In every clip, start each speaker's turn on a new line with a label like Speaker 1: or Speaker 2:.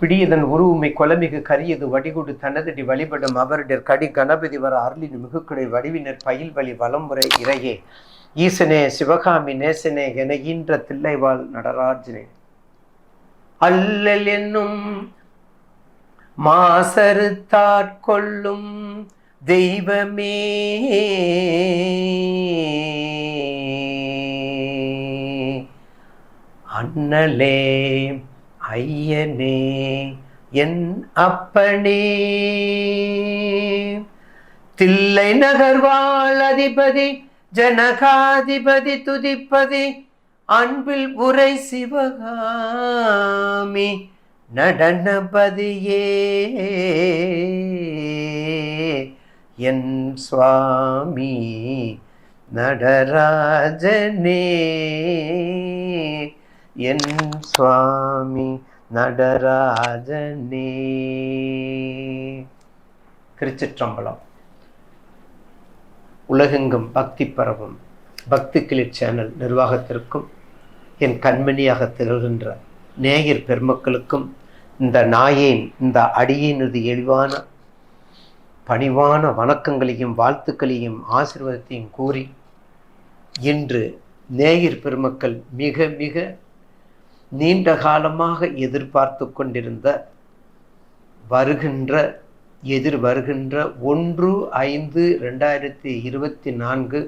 Speaker 1: பிடியதன் உருவுமை கொலமிகு கரியது வடிகுடு தனதடி வழிபடும் அவரிடர் கடி கணபதி வர அருளின் மிகுக்குடை வடிவினர் பயில் வழி வலமுறை இறையே. ஈசனே சிவகாமி நேசனே என ஈன்ற தில்லைவாள் நடராஜனே. அல்லல் என்னும் மாசறுத்தாட்கொள்ளும் தெய்வமே. அண்ணலே ஐயனே என் அப்பனே. தில்லை நகர்வாழ் அதிபதி ஜனகாதிபதி துதிப்பதி அன்பில் உரை சிவகாமி நடனபதியே. என் சுவாமி நடராஜனே. என் சுவாமி நடராஜனே. திருச்சிற்றம்பலம். உலகெங்கும் பக்தி பரவும் பக்தி கிளிட் சேனல் நிர்வாகத்திற்கும் என் கண்மணியாக திகழ்கின்ற நேயர் பெருமக்களுக்கும் இந்த நாயேன் இந்த அடியினது எளிவான பணிவான வணக்கங்களையும் வாழ்த்துக்களையும் ஆசிர்வாதத்தையும் கூறி இன்று நேயர் பெருமக்கள் மிக மிக நீண்ட காலமாக எதிர்பார்த்து கொண்டிருந்த வருகின்ற எதிர் வருகின்ற ஒன்று ஐந்து ரெண்டாயிரத்தி இருபத்தி நான்கு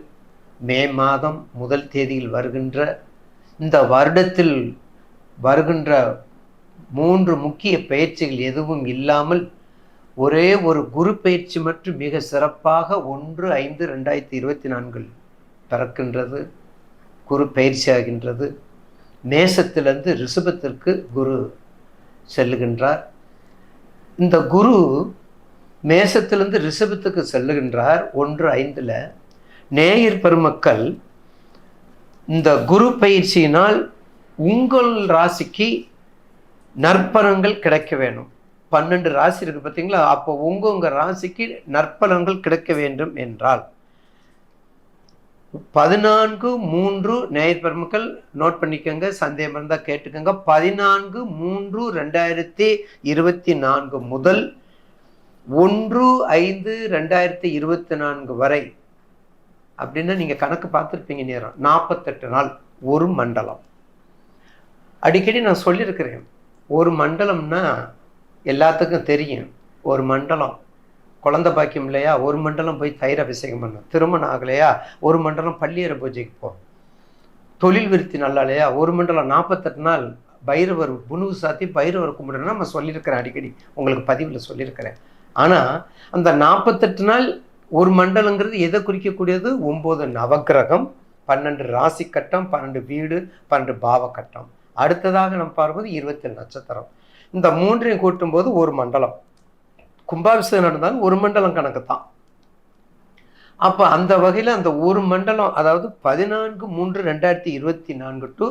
Speaker 1: மே மாதம் முதல் தேதியில் வருகின்ற இந்த வருடத்தில் வருகின்ற மூன்று முக்கிய பயிற்சிகள் எதுவும் இல்லாமல் ஒரே ஒரு குரு பயிற்சி மட்டும் மிக சிறப்பாக ஒன்று ஐந்து ரெண்டாயிரத்தி இருபத்தி நான்கில் பிறக்கின்றது குரு பயிற்சி ஆகின்றது மேசத்திலிருந்து ரிஷபத்திற்கு குரு செல்லுகின்றார். இந்த குரு மேசத்திலிருந்து ரிஷபத்துக்கு செல்லுகின்றார். ஒன்று ஐந்தில் நேயர் பெருமக்கள் இந்த குரு பயிற்சியினால் உங்கள் ராசிக்கு நற்பலன்கள் கிடைக்க வேணும் பன்னெண்டு ராசி இருக்குது பார்த்தீங்களா அப்போ உங்கள் உங்கள் ராசிக்கு நற்பலன்கள் கிடைக்க வேண்டும் என்றால் பதினான்கு மூன்று நேயர்பெருமக்கள் நோட் பண்ணிக்கோங்க சந்தேகம் இருந்தால் கேட்டுக்கோங்க. பதினான்கு மூன்று ரெண்டாயிரத்தி இருபத்தி நான்கு முதல் ஒன்று ஐந்து ரெண்டாயிரத்தி இருபத்தி நான்கு வரை. அப்படின்னா நீங்கள் கணக்கு பார்த்துருப்பீங்க நேரம். நாற்பத்தெட்டு நாள் ஒரு மண்டலம். அடிக்கடி நான் சொல்லியிருக்கிறேன். ஒரு மண்டலம்னா எல்லாத்துக்கும் தெரியும். ஒரு மண்டலம். குழந்த பாக்கியம் இல்லையா? ஒரு மண்டலம் போய் தயிர் அபிஷேகம் பண்ணும் திருமணம் ஆகலையா? ஒரு மண்டலம் பள்ளியரை பூஜைக்கு போகும் தொழில் விருத்தி நல்லா இல்லையா ஒரு மண்டலம் நாற்பத்தெட்டு நாள் பைரவர் புனுவு சாத்தி பைரவர் கும்பிடணும் நம்ம சொல்லியிருக்கிறேன் அடிக்கடி. உங்களுக்கு பதிவில் சொல்லியிருக்கிறேன். ஆனால் அந்த நாற்பத்தெட்டு நாள் ஒரு மண்டலங்கிறது எதை குறிக்கக்கூடியது? ஒம்பது நவக்கிரகம் பன்னெண்டு ராசி கட்டம் பன்னெண்டு வீடு பன்னெண்டு பாவ கட்டம் அடுத்ததாக நம்ம பார்ப்பது இருபத்தி நட்சத்திரம். இந்த மூன்றையும் கூட்டும்போது ஒரு மண்டலம். கும்பாபிஷேகம் நடந்தாலும் ஒரு மண்டலம் கணக்கு தான் அப்போ அந்த வகையில் அந்த ஒரு மண்டலம் அதாவது பதினான்கு மூன்று ரெண்டாயிரத்தி இருபத்தி நான்கு டு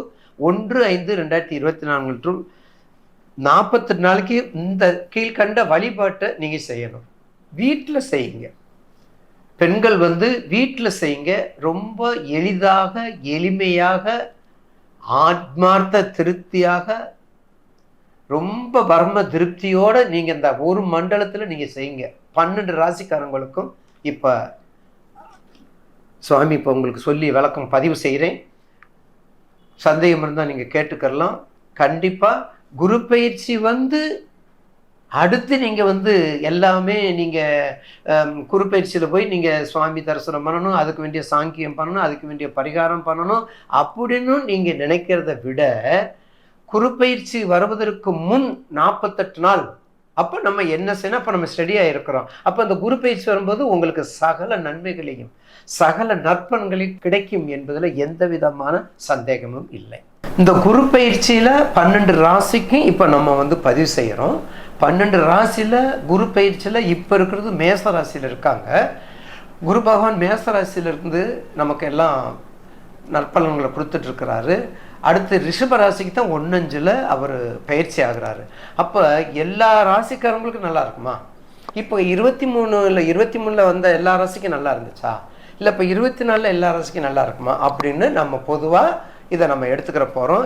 Speaker 1: ஒன்று ஐந்து ரெண்டாயிரத்தி இருபத்தி நான்கு டு நாற்பத்தெட்டு நாளைக்கு இந்த கீழ்கண்ட வழிபாட்டை நீங்கள் செய்யணும். வீட்டில் செய்யுங்க. பெண்கள் வந்து வீட்டில் செய்யுங்க. ரொம்ப எளிதாக எளிமையாக ஆத்மார்த்த திருப்தியாக ரொம்ப பர்ம திருப்தியோட நீங்கள் இந்த ஒரு மண்டலத்தில் நீங்கள் செய்யுங்க. பன்னெண்டு ராசிக்காரங்களுக்கும் இப்போ சுவாமி இப்போ உங்களுக்கு சொல்லி விளக்கம் பதிவு செய்கிறேன் சந்தேகம் இருந்தால் நீங்கள் கேட்டுக்கரலாம். கண்டிப்பாக குரு பயிற்சி வந்து அடுத்து நீங்கள் வந்து எல்லாமே நீங்கள் குருப்பயிற்சியில் போய் நீங்கள் சுவாமி தரிசனம் பண்ணணும் அதுக்கு வேண்டிய சாங்கியம் பண்ணணும் அதுக்கு வேண்டிய பரிகாரம் பண்ணணும் அப்படின்னு நீங்கள் நினைக்கிறத விட குறுப்பயிற்சி வருவதற்கு முன் நாற்பத்தெட்டு நாள். அப்போ நம்ம என்ன செய்யணும்? அப்போ நம்ம ஸ்டடியாக இருக்கிறோம். அப்போ அந்த குரு பயிற்சி வரும்போது உங்களுக்கு சகல நன்மைகளையும் சகல நற்பன்களையும் கிடைக்கும் என்பதில் எந்த விதமான சந்தேகமும் இல்லை. இந்த குரு பயிற்சியில் பன்னெண்டு ராசிக்கும் இப்போ நம்ம வந்து பதிவு செய்கிறோம் பன்னெண்டு ராசியில் குரு பயிற்சியில் இப்போ இருக்கிறது மேச ராசியில் இருக்காங்க. குரு பகவான் மேச ராசியிலிருந்து நமக்கு எல்லாம் நற்பலன்களை கொடுத்துட்ருக்கிறாரு. அடுத்து ரிஷப ராசிக்கு தான் ஒன்னஞ்சில் அவர் பயிற்சி ஆகுறாரு. அப்போ எல்லா ராசிக்காரங்களுக்கும் நல்லா இருக்குமா? இப்போ இருபத்தி மூணு இல்லை இருபத்தி மூணில் வந்த எல்லா ராசிக்கும் நல்லா இருந்துச்சா? இல்லை இப்போ இருபத்தி நாலில் எல்லா ராசிக்கும் நல்லா இருக்குமா? அப்படின்னு நம்ம பொதுவாக இதை நம்ம எடுத்துக்கிற போகிறோம்